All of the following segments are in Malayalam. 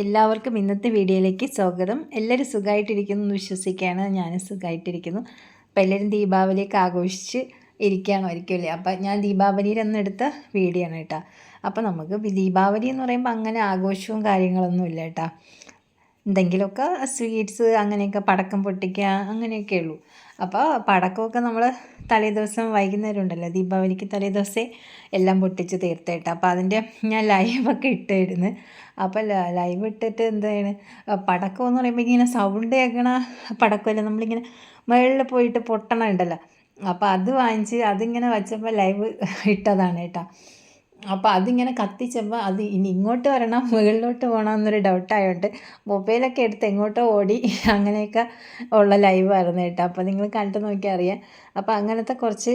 എല്ലാവർക്കും ഇന്നത്തെ വീഡിയോയിലേക്ക് സ്വാഗതം. എല്ലാവരും സുഖമായിട്ടിരിക്കുന്നു എന്ന് വിശ്വസിക്കുകയാണ്. ഞാനും സുഖമായിട്ടിരിക്കുന്നു. അപ്പോൾ എല്ലാവരും ദീപാവലിയൊക്കെ ആഘോഷിച്ച് ഇരിക്കുകയാണായിരിക്കും അല്ലേ? അപ്പം ഞാൻ ദീപാവലിയിൽ അന്ന് എടുത്ത വീഡിയോ ആണ് കേട്ടോ. അപ്പോൾ നമുക്ക് ദീപാവലി എന്ന് പറയുമ്പോൾ അങ്ങനെ ആഘോഷവും കാര്യങ്ങളൊന്നും ഇല്ല കേട്ടോ. എന്തെങ്കിലുമൊക്കെ സ്വീറ്റ്സ് അങ്ങനെയൊക്കെ പടക്കം പൊട്ടിക്കുക അങ്ങനെയൊക്കെ ഉള്ളൂ. അപ്പോൾ പടക്കമൊക്കെ നമ്മൾ തലേദിവസം വൈകുന്നേരം ഉണ്ടല്ലോ ദീപാവലിക്ക് തലേദിവസേ എല്ലാം പൊട്ടിച്ച് തീർത്തേട്ട്. അപ്പോൾ അതിന്റെ ഞാൻ ലൈവൊക്കെ ഇട്ടായിരുന്നു അപ്പോൾ ലൈവ് ഇട്ടിട്ട് എന്താണ് പടക്കം എന്ന് പറയുമ്പോൾ ഇങ്ങനെ സൗണ്ട് കേൾക്കണ പടക്കമല്ല? നമ്മളിങ്ങനെ മുകളിൽ പോയിട്ട് പൊട്ടണ ഉണ്ടല്ലോ അപ്പോൾ അത് വാങ്ങിച്ച് അതിങ്ങനെ വച്ചപ്പോൾ ലൈവ് ഇട്ടതാണ് കേട്ടോ. അപ്പോൾ അതിങ്ങനെ കത്തിച്ചപ്പോൾ അത് ഇനി ഇങ്ങോട്ട് വരണം മുകളിലോട്ട് പോകണം എന്നൊരു ഡൗട്ടായതുകൊണ്ട് മൊബൈലൊക്കെ എടുത്ത് എങ്ങോട്ടോ ഓടി അങ്ങനെയൊക്കെ ഉള്ള ലൈവായിരുന്നു കേട്ടോ. അപ്പോൾ നിങ്ങൾ കണ്ടു നോക്കിയാൽ അറിയാം. അപ്പോൾ അങ്ങനത്തെ കുറച്ച്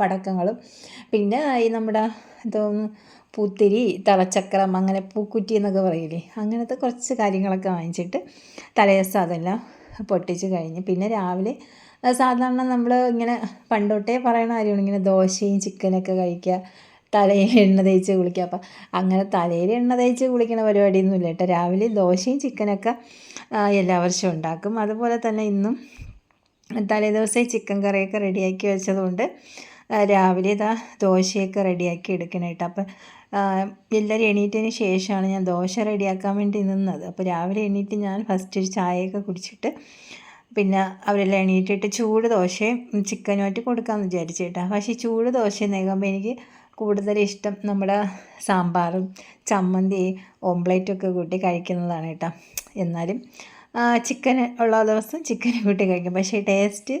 പടക്കങ്ങളും. പിന്നെ ഈ നമ്മുടെ ഇതൊന്ന് പൂത്തിരി തളച്ചക്രം അങ്ങനെ പൂക്കുറ്റി എന്നൊക്കെ പറയില്ലേ അങ്ങനത്തെ കുറച്ച് കാര്യങ്ങളൊക്കെ വാങ്ങിച്ചിട്ട് തലേദിവസം അതെല്ലാം പൊട്ടിച്ച് കഴിഞ്ഞ് പിന്നെ രാവിലെ സാധാരണ നമ്മൾ ഇങ്ങനെ പണ്ടോട്ടേ പറയണ കാര്യമാണ് ഇങ്ങനെ ദോശയും ചിക്കനൊക്കെ കഴിക്കുക തലയിൽ എണ്ണ തേച്ച് കുളിക്കുക. അപ്പം അങ്ങനെ തലയിൽ എണ്ണ തേച്ച് കുളിക്കണ പരിപാടിയൊന്നും ഇല്ല കേട്ടോ. രാവിലെ ദോശയും ചിക്കനൊക്കെ എല്ലാ വർഷവും ഉണ്ടാക്കും. അതുപോലെ തന്നെ ഇന്നും തലേ ദിവസം ചിക്കൻ കറിയൊക്കെ റെഡിയാക്കി വെച്ചതുകൊണ്ട് രാവിലെ ഇതാ ദോശയൊക്കെ റെഡിയാക്കി എടുക്കണം കേട്ടോ. അപ്പം എല്ലാവരും എണീറ്റതിന് ശേഷമാണ് ഞാൻ ദോശ റെഡിയാക്കാൻ വേണ്ടി നിന്നത്. അപ്പോൾ രാവിലെ എണീറ്റ് ഞാൻ ഫസ്റ്റ് ഒരു ചായയൊക്കെ കുടിച്ചിട്ട് പിന്നെ അവരെല്ലാം എണീറ്റിട്ട് ചൂട് ദോശയും ചിക്കനുമായിട്ട് കൊടുക്കാമെന്ന് വിചാരിച്ചു പക്ഷേ ചൂട് ദോശ നേകുമ്പോൾ എനിക്ക് കൂടുതൽ ഇഷ്ടം നമ്മുടെ സാമ്പാറും ചമ്മന്തി ഓംപ്ലേറ്റൊക്കെ കൂട്ടി കഴിക്കുന്നതാണ് കേട്ടോ. എന്നാലും ചിക്കൻ ഉള്ള ദിവസം ചിക്കൻ കൂട്ടി കഴിക്കും. പക്ഷേ ടേസ്റ്റ്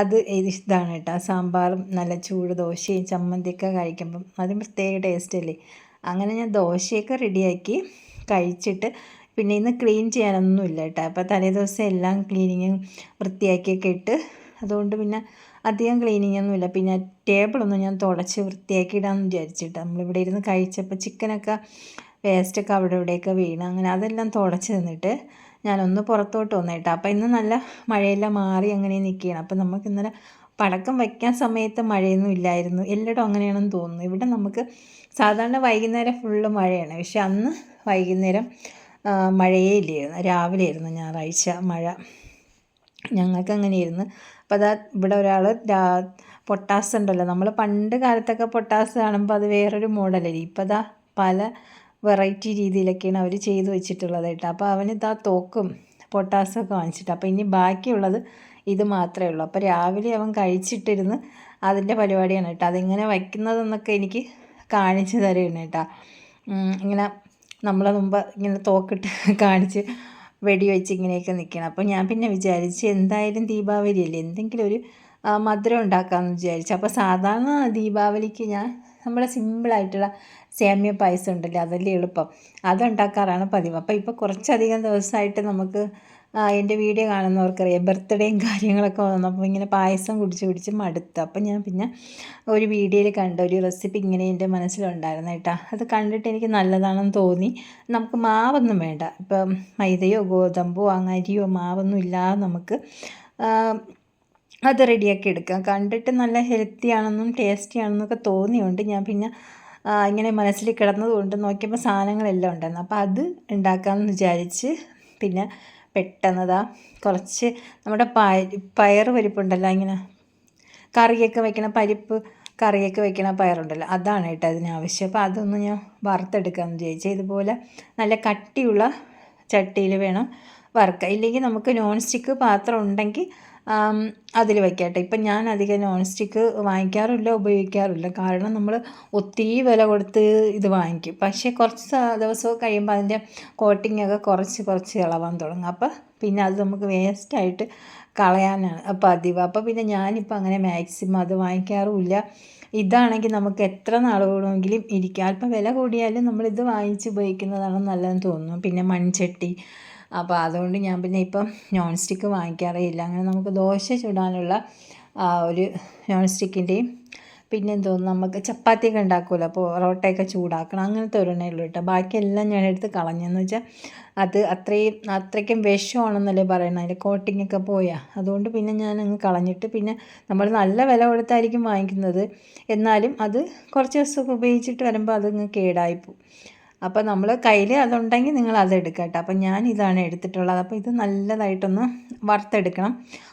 അത് ഇതാണ് കേട്ടോ. സാമ്പാറും നല്ല ചൂട് ദോശയും ചമ്മന്തിയൊക്കെ കഴിക്കുമ്പം അത് പ്രത്യേക ടേസ്റ്റ് അല്ലേ? അങ്ങനെ ഞാൻ ദോശയൊക്കെ റെഡിയാക്കി കഴിച്ചിട്ട് പിന്നെ ഇന്ന് ക്ലീൻ ചെയ്യാനൊന്നുമില്ല കേട്ടോ. അപ്പോൾ തലേ ദിവസം എല്ലാം ക്ലീനിങ്ങും വൃത്തിയാക്കിയൊക്കെ ഇട്ട് അതുകൊണ്ട് പിന്നെ അധികം ക്ലീനിങ് ഒന്നുമില്ല പിന്നെ ടേബിളൊന്നും ഞാൻ തുടച്ച് വൃത്തിയാക്കി ഇടാമെന്ന് വിചാരിച്ചിട്ട്. നമ്മളിവിടെ ഇരുന്ന് കഴിച്ചപ്പോൾ ചിക്കനൊക്കെ വേസ്റ്റൊക്കെ അവിടെ ഇവിടെയൊക്കെ വീണ്. അങ്ങനെ അതെല്ലാം തുടച്ച് നിന്നിട്ട് ഞാനൊന്ന് പുറത്തോട്ട് വന്നിട്ട്. അപ്പോൾ ഇന്ന് നല്ല മഴയെല്ലാം മാറി അങ്ങനെ നിൽക്കുകയാണ് അപ്പോൾ നമുക്ക് ഇന്നലെ പടക്കം വയ്ക്കാൻ സമയത്ത് മഴയൊന്നും ഇല്ലായിരുന്നു. എല്ലായിടും അങ്ങനെയാണെന്ന് തോന്നുന്നു. ഇവിടെ നമുക്ക് സാധാരണ വൈകുന്നേരം ഫുള്ള് മഴയാണ്. പക്ഷെ അന്ന് വൈകുന്നേരം മഴയേ ഇല്ലായിരുന്നു. രാവിലെ ആയിരുന്നു ഞായറാഴ്ച മഴ. ഞങ്ങൾക്ക് അങ്ങനെയായിരുന്നു അപ്പോൾ അതാ ഇവിടെ ഒരാൾ പൊട്ടാസ് ഉണ്ടല്ലോ. നമ്മൾ പണ്ട് കാലത്തൊക്കെ പൊട്ടാസ് കാണുമ്പോൾ അത് വേറൊരു മോഡലല്ലേ. ഇപ്പോൾ അതാ പല വെറൈറ്റി രീതിയിലൊക്കെയാണ് അവർ ചെയ്തു വെച്ചിട്ടുള്ളത് കേട്ടോ. അപ്പോൾ അവന് ഇതാ തോക്കും പൊട്ടാസൊക്കെ വാങ്ങിച്ചിട്ട്. അപ്പോൾ ഇനി ബാക്കിയുള്ളത് ഇത് മാത്രമേ ഉള്ളൂ. അപ്പോൾ രാവിലെ അവൻ കഴിച്ചിട്ടിരുന്ന് അതിന്റെ പരിപാടിയാണ് കേട്ടോ. അതിങ്ങനെ വയ്ക്കുന്നതെന്നൊക്കെ എനിക്ക് കാണിച്ചു തരുകയാണ് കേട്ടോ. ഇങ്ങനെ നമ്മളെ മുമ്പ് ഇങ്ങനെ തോക്കിട്ട് കാണിച്ച് വെടി വെച്ച് ഇങ്ങനെയൊക്കെ നിൽക്കണം. അപ്പോൾ ഞാൻ പിന്നെ വിചാരിച്ച് എന്തായാലും ദീപാവലി അല്ലേ എന്തെങ്കിലും ഒരു മധുരം ഉണ്ടാക്കാമെന്ന് വിചാരിച്ചു. അപ്പോൾ സാധാരണ ദീപാവലിക്ക് ഞാൻ നമ്മളെ സിമ്പിളായിട്ടുള്ള സേമിയ പായസം ഉണ്ടല്ലോ? അതല്ലേ എളുപ്പം. അതുണ്ടാക്കാറാണ് പതിവ്. അപ്പോൾ ഇപ്പോൾ കുറച്ചധികം ദിവസമായിട്ട് നമുക്ക് എന്റെ വീഡിയോ കാണുന്നവർക്കറിയാം. ബർത്ത്ഡേയും കാര്യങ്ങളൊക്കെ വന്നപ്പോൾ ഇങ്ങനെ പായസം കുടിച്ച് കുടിച്ച് മടുത്തു. അപ്പം ഞാൻ പിന്നെ ഒരു വീഡിയോയിൽ കണ്ട. ഒരു റെസിപ്പി ഇങ്ങനെ എന്റെ മനസ്സിലുണ്ടായിരുന്നു കേട്ടോ. അത് കണ്ടിട്ട് എനിക്ക് നല്ലതാണെന്ന് തോന്നി. നമുക്ക് മാവൊന്നും വേണ്ട. ഇപ്പം മൈദയോ ഗോതമ്പോ അങ്ങരിയോ മാവൊന്നും ഇല്ലാതെ നമുക്ക് അത് റെഡിയാക്കി എടുക്കാം. കണ്ടിട്ട് നല്ല ഹെൽത്തി ആണെന്നും ടേസ്റ്റി ആണെന്നൊക്കെ തോന്നിയുണ്ട് ഞാൻ പിന്നെ ഇങ്ങനെ മനസ്സിൽ കിടന്നതുകൊണ്ട് നോക്കിയപ്പോൾ സാധനങ്ങളെല്ലാം ഉണ്ടായിരുന്നു. അപ്പോൾ അത് ഉണ്ടാക്കാമെന്ന് വിചാരിച്ച് പിന്നെ പെട്ടെന്നതാ. കുറച്ച് നമ്മുടെ പയർ പരിപ്പുണ്ടല്ലോ ഇങ്ങനെ. കറിയൊക്കെ വെക്കണ പരിപ്പ് കറിയൊക്കെ വെക്കണ പയറുണ്ടല്ലോ. അതാണ് കേട്ടോ അതിനാവശ്യം അപ്പോൾ അതൊന്ന് ഞാൻ വറുത്തെടുക്കാമെന്ന് വിചാരിച്ചു. ഇതുപോലെ നല്ല കട്ടിയുള്ള ചട്ടിയിൽ വേണം വറുക്കുക ഇല്ലെങ്കിൽ നമുക്ക് നോൺ സ്റ്റിക്ക് പാത്രം ഉണ്ടെങ്കിൽ അതിൽ വയ്ക്കട്ടെ ഇപ്പം ഞാൻ അധികം നോൺ സ്റ്റിക്ക് വാങ്ങിക്കാറില്ല ഉപയോഗിക്കാറില്ല. കാരണം നമ്മൾ ഒത്തിരി വില കൊടുത്ത് ഇത് വാങ്ങിക്കും. പക്ഷേ കുറച്ച് ദിവസം കഴിയുമ്പോൾ അതിന്റെ കോട്ടിംഗ് ഒക്കെ കുറച്ച് കുറച്ച് ഇളവാൻ തുടങ്ങും. അപ്പോൾ പിന്നെ അത് നമുക്ക് വേസ്റ്റായിട്ട് കളയാനാണ് പതിവ്. അപ്പോൾ പിന്നെ ഞാനിപ്പോൾ അങ്ങനെ മാക്സിമം അത് വാങ്ങിക്കാറുമില്ല. ഇതാണെങ്കിൽ നമുക്ക് എത്ര നാൾ വേണമെങ്കിലും ഇരിക്കാം. അല്പം വില കൂടിയാലും നമ്മളിത് വാങ്ങിച്ച് ഉപയോഗിക്കുന്നതാണ് നല്ലതെന്ന് തോന്നുന്നു. പിന്നെ മൺചട്ടി അപ്പോൾ അതുകൊണ്ട് ഞാൻ പിന്നെ ഇപ്പം നോൺ സ്റ്റിക്ക് വാങ്ങിക്കാറേ ഇല്ല. അങ്ങനെ നമുക്ക് ദോശ ചുടാനുള്ള ഒരു നോൺ സ്റ്റിക്കിന്റെയും പിന്നെ നമുക്ക് ചപ്പാത്തിയൊക്കെ ഉണ്ടാക്കുമല്ലോ അപ്പോൾ പൊറോട്ടയൊക്കെ ചൂടാക്കണം. അങ്ങനത്തെ ഒരെണ്ണേ ഉള്ളൂ കേട്ടോ. ബാക്കിയെല്ലാം ഞാൻ എടുത്ത് കളഞ്ഞെന്ന് വെച്ചാൽ അത് അത്രയും അത്രയ്ക്കും വിഷമാണെന്നല്ലേ പറയുന്നത് അതിന്റെ കോട്ടിങ്ങൊക്കെ പോയാൽ അതുകൊണ്ട് പിന്നെ ഞാൻ അങ്ങ് കളഞ്ഞിട്ട് പിന്നെ നമ്മൾ നല്ല വില കൊടുത്തായിരിക്കും വാങ്ങിക്കുന്നത്. എന്നാലും അത് കുറച്ച് ദിവസമൊക്കെ ഉപയോഗിച്ചിട്ട് വരുമ്പോൾ അതങ്ങ് കേടായിപ്പോവും അപ്പോൾ നമ്മൾ കയ്യിൽ അതുണ്ടെങ്കിൽ നിങ്ങൾ അത് എടുക്കുക കേട്ടോ. അപ്പോൾ ഞാൻ ഇതാണ് എടുത്തിട്ടുള്ളത്. അപ്പോൾ ഇത് നല്ലതായിട്ടൊന്ന് വറുത്തെടുക്കണം.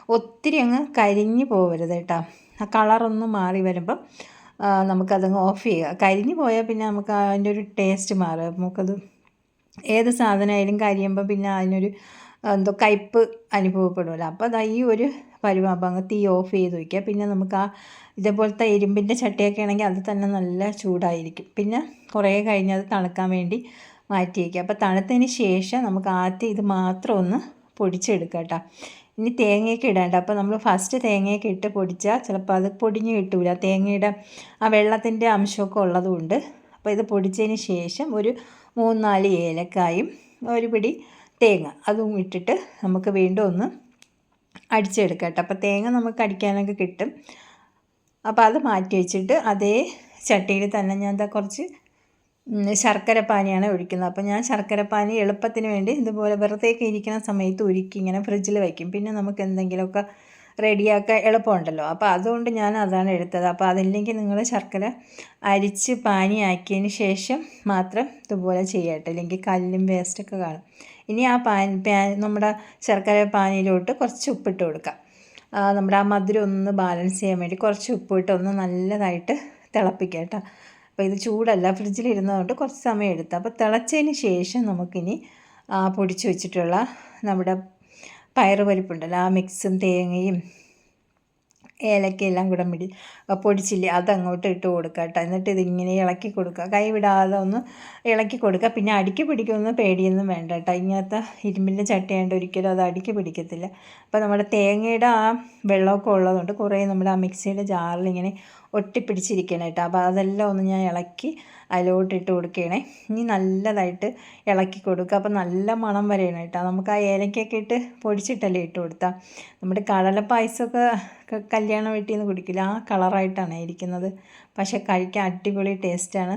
ഒത്തിരി അങ്ങ് കരിഞ്ഞു പോകരുത് കേട്ടോ. ആ കളറൊന്ന് മാറി വരുമ്പം നമുക്കതങ്ങ് ഓഫ് ചെയ്യുക. കരിഞ്ഞു പോയാൽ പിന്നെ നമുക്ക് അതിന്റെ ഒരു ടേസ്റ്റ് മാറുക നമുക്കത് ഏത് സാധനമായാലും കരിയുമ്പോൾ പിന്നെ അതിനൊരു എന്തോ കയ്പ്പ് അനുഭവപ്പെടുമല്ലോ അപ്പോൾ അതാ ഈ ഒരു പരുവാകുമ്പോൾ അങ്ങ് തീ ഓഫ് ചെയ്ത് വയ്ക്കുക പിന്നെ നമുക്ക് ആ ഇതേപോലത്തെ ഇരുമ്പിന്റെ ചട്ടിയൊക്കെ ആണെങ്കിൽ അത് തന്നെ നല്ല ചൂടായിരിക്കും. പിന്നെ കുറേ കഴിഞ്ഞ് അത് തണുക്കാൻ വേണ്ടി മാറ്റി വയ്ക്കുക. അപ്പോൾ തണുത്തതിന് ശേഷം നമുക്ക് ആദ്യം ഇത് മാത്രം ഒന്ന് പൊടിച്ചെടുക്കുക കേട്ടോ. ഇനി തേങ്ങയൊക്കെ ഇടേണ്ട. അപ്പോൾ നമ്മൾ ഫസ്റ്റ് തേങ്ങയൊക്കെ ഇട്ട് പൊടിച്ചാൽ ചിലപ്പോൾ അത് പൊടിഞ്ഞ് കിട്ടില്ല തേങ്ങയുടെ ആ വെള്ളത്തിന്റെ അംശമൊക്കെ ഉള്ളതുകൊണ്ട്. അപ്പോൾ ഇത് പൊടിച്ചതിന് ശേഷം ഒരു മൂന്നാൽ നാല് ഏലക്കായും ഒരു പിടി തേങ്ങ. അതും ഇട്ടിട്ട് നമുക്ക് വീണ്ടും ഒന്ന് അടിച്ചെടുക്കാം കേട്ടോ. അപ്പോൾ തേങ്ങ നമുക്ക് അടിക്കാനൊക്കെ കിട്ടും. അപ്പോൾ അത് മാറ്റി വെച്ചിട്ട് അതേ ചട്ടിയിൽ തന്നെ ഞാൻ എന്താ കുറച്ച് ശർക്കര പാനിയാണ് ഒഴിക്കുന്നത്. അപ്പോൾ ഞാൻ ശർക്കര പാനി എളുപ്പത്തിന് വേണ്ടി ഇതുപോലെ വെറുതെയൊക്കെ ഇരിക്കുന്ന സമയത്ത് ഉരുക്കി ഇങ്ങനെ ഫ്രിഡ്ജിൽ വയ്ക്കും. പിന്നെ നമുക്ക് എന്തെങ്കിലുമൊക്കെ റെഡിയാക്കാൻ എളുപ്പമുണ്ടല്ലോ. അപ്പോൾ അതുകൊണ്ട് ഞാൻ അതാണ് എടുത്തത്. അപ്പോൾ അതില്ലെങ്കിൽ നിങ്ങൾ ശർക്കര അരിച്ച് പാനിയാക്കിയതിന് ശേഷം മാത്രം ഇതുപോലെ ചെയ്യട്ടെ. അല്ലെങ്കിൽ കല്ലും വേസ്റ്റൊക്കെ കാണും. ഇനി ആ പാൻ പാൻ നമ്മുടെ ശർക്കര പാനിയിലോട്ട് കുറച്ച് ഉപ്പിട്ട് കൊടുക്കാം. നമ്മുടെ ആ മധുരം ഒന്ന് ബാലൻസ് ചെയ്യാൻ വേണ്ടി കുറച്ച് ഉപ്പിട്ട് ഒന്ന് നല്ലതായിട്ട് തിളപ്പിക്കുക കേട്ടോ അപ്പോൾ ഇത് ചൂടല്ല ഫ്രിഡ്ജിലിരുന്നതുകൊണ്ട് കുറച്ച് സമയം എടുത്തു. അപ്പോൾ തിളച്ചതിന് ശേഷം നമുക്കിനി പൊടിച്ച് വെച്ചിട്ടുള്ള നമ്മുടെ പയറുപരിപ്പുണ്ടല്ലോ ആ മിക്സും തേങ്ങയും ഏലക്കയെല്ലാം കൂടെ മിടി പൊടിച്ചില്ല അതങ്ങോട്ട് ഇട്ട് കൊടുക്കുക കേട്ടോ. എന്നിട്ട് ഇതിങ്ങനെ ഇളക്കി കൊടുക്കുക. കൈ വിടാതെ ഒന്ന് ഇളക്കി കൊടുക്കുക. പിന്നെ അടിക്ക് പിടിക്കുമെന്ന് പേടിയൊന്നും വേണ്ട കേട്ടോ. ഇങ്ങനത്തെ ഇരുമ്പിന്റെ ചട്ടിയായതുകൊണ്ട് ഒരിക്കലും അത് അടിക്ക് പിടിക്കത്തില്ല. അപ്പോൾ നമ്മുടെ തേങ്ങയുടെ ആ വെള്ളമൊക്കെ ഉള്ളതുകൊണ്ട് കുറേ നമ്മുടെ ആ മിക്സിയുടെ ജാറിൽ ഇങ്ങനെ ഒട്ടിപ്പിടിച്ചിരിക്കണം കേട്ടോ അപ്പോൾ അതെല്ലാം ഒന്ന് ഞാൻ ഇളക്കി അതിലോട്ട് ഇട്ട് കൊടുക്കുകയാണേ ഇനി നല്ലതായിട്ട് ഇളക്കി കൊടുക്കുക. അപ്പോൾ നല്ല മണം വരെയാണ് കേട്ടോ. നമുക്ക് ആ ഏലക്കൊക്കെ ഇട്ട് പൊടിച്ചിട്ടല്ലേ ഇട്ട് കൊടുത്താൽ നമ്മുടെ കടല പായസമൊക്കെ കല്യാണ വീട്ടിൽ നിന്ന് കുടിക്കില്ല. ആ കളറായിട്ടാണ് ഇരിക്കുന്നത്. പക്ഷേ കഴിക്കാൻ അടിപൊളി ടേസ്റ്റാണ്.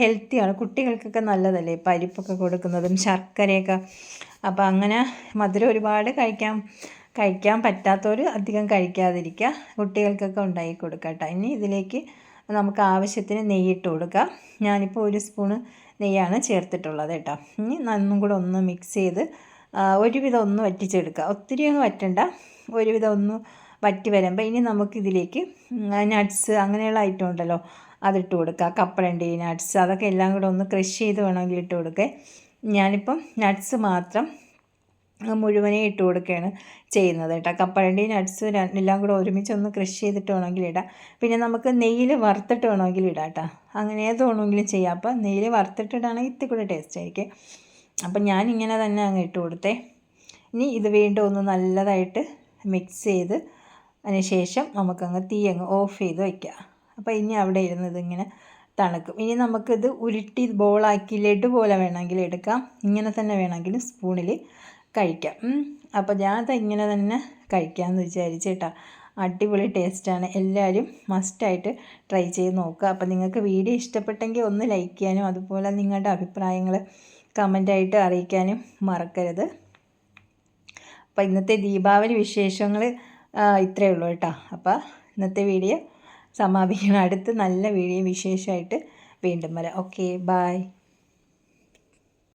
ഹെൽത്തിയാണ്. കുട്ടികൾക്കൊക്കെ നല്ലതല്ലേ പരിപ്പൊക്കെ കൊടുക്കുന്നതും ശർക്കരയൊക്കെ. അപ്പോൾ അങ്ങനെ മധുരം ഒരുപാട് കഴിക്കാൻ കഴിക്കാൻ പറ്റാത്തവർ അധികം കഴിക്കാതിരിക്കുക. കുട്ടികൾക്കൊക്കെ ഉണ്ടാക്കി കൊടുക്കുക കേട്ടോ. ഇനി ഇതിലേക്ക് നമുക്ക് ആവശ്യത്തിന് നെയ്യിട്ട് കൊടുക്കുക ഞാനിപ്പോൾ ഒരു സ്പൂണ് നെയ്യാണ് ചേർത്തിട്ടുള്ളത് കേട്ടോ. ഇനി നന്നും കൂടെ ഒന്ന് മിക്സ് ചെയ്ത് ഒരുവിധം ഒന്ന് വറ്റിച്ചെടുക്കുക. ഒത്തിരി അങ്ങ് വറ്റണ്ട. ഒരുവിധം ഒന്ന് വറ്റി വരുമ്പോൾ ഇനി നമുക്കിതിലേക്ക് നട്ട്സ് അങ്ങനെയുള്ള ഐറ്റം ഉണ്ടല്ലോ അതിട്ട് കൊടുക്കുക. കപ്പലണ്ടി നട്ട്സ് അതൊക്കെ എല്ലാം കൂടെ ഒന്ന് ക്രഷ് ചെയ്ത് വേണമെങ്കിൽ ഇട്ട് കൊടുക്കുക ഞാനിപ്പം നട്ട്സ് മാത്രം മുഴുവനെ ഇട്ട് കൊടുക്കുകയാണ് ചെയ്യുന്നത് കേട്ടോ. കപ്പലണ്ടി നട്ട്സ് എല്ലാം കൂടെ ഒരുമിച്ച് ഒന്ന് ക്രഷ് ചെയ്തിട്ട് വേണമെങ്കിൽ ഇടാം. പിന്നെ നമുക്ക് നെയ്യിൽ വറുത്തിട്ട് വേണമെങ്കിൽ ഇടാം കേട്ടോ. അങ്ങനെ ഏത് വേണമെങ്കിലും ചെയ്യാം. അപ്പോൾ നെയ്യിൽ വറുത്തിട്ടിടാണെങ്കിൽ ഇത്തിരി കൂടെ ടേസ്റ്റ് ആയിരിക്കും. അപ്പം ഞാൻ ഇങ്ങനെ തന്നെ അങ്ങ് ഇട്ട് കൊടുത്തേ. ഇനി ഇത് വീണ്ടും ഒന്ന് നല്ലതായിട്ട് മിക്സ് ചെയ്ത് അതിന് ശേഷം നമുക്കങ്ങ് തീ അങ്ങ് ഓഫ് ചെയ്ത് വയ്ക്കുക അപ്പോൾ ഇനി അവിടെ ഇരുന്ന് ഇതിങ്ങനെ തണുക്കും. ഇനി നമുക്കിത് ഉരുട്ടി ബോളാക്കി ലഡു പോലെ വേണമെങ്കിൽ എടുക്കാം. ഇങ്ങനെ തന്നെ വേണമെങ്കിൽ സ്പൂണിൽ കഴിക്കാം. അപ്പോൾ ഞാൻ അത് ഇങ്ങനെ തന്നെ കഴിക്കാമെന്ന് വിചാരിച്ചു കേട്ടോ. അടിപൊളി ടേസ്റ്റാണ് എല്ലാവരും മസ്റ്റായിട്ട് ട്രൈ ചെയ്ത് നോക്കുക. അപ്പോൾ നിങ്ങൾക്ക് വീഡിയോ ഇഷ്ടപ്പെട്ടെങ്കിൽ ഒന്ന് ലൈക്ക് ചെയ്യാനും അതുപോലെ നിങ്ങളുടെ അഭിപ്രായങ്ങൾ കമന്റായിട്ട് അറിയിക്കാനും മറക്കരുത്. അപ്പോൾ ഇന്നത്തെ ദീപാവലി വിശേഷങ്ങൾ ഇത്രയേ ഉള്ളൂ കേട്ടോ. അപ്പോൾ ഇന്നത്തെ വീഡിയോ സമാപിക്കണം. അടുത്ത് നല്ല വീഡിയോ വിശേഷമായിട്ട് വീണ്ടും വരാം. Okay bye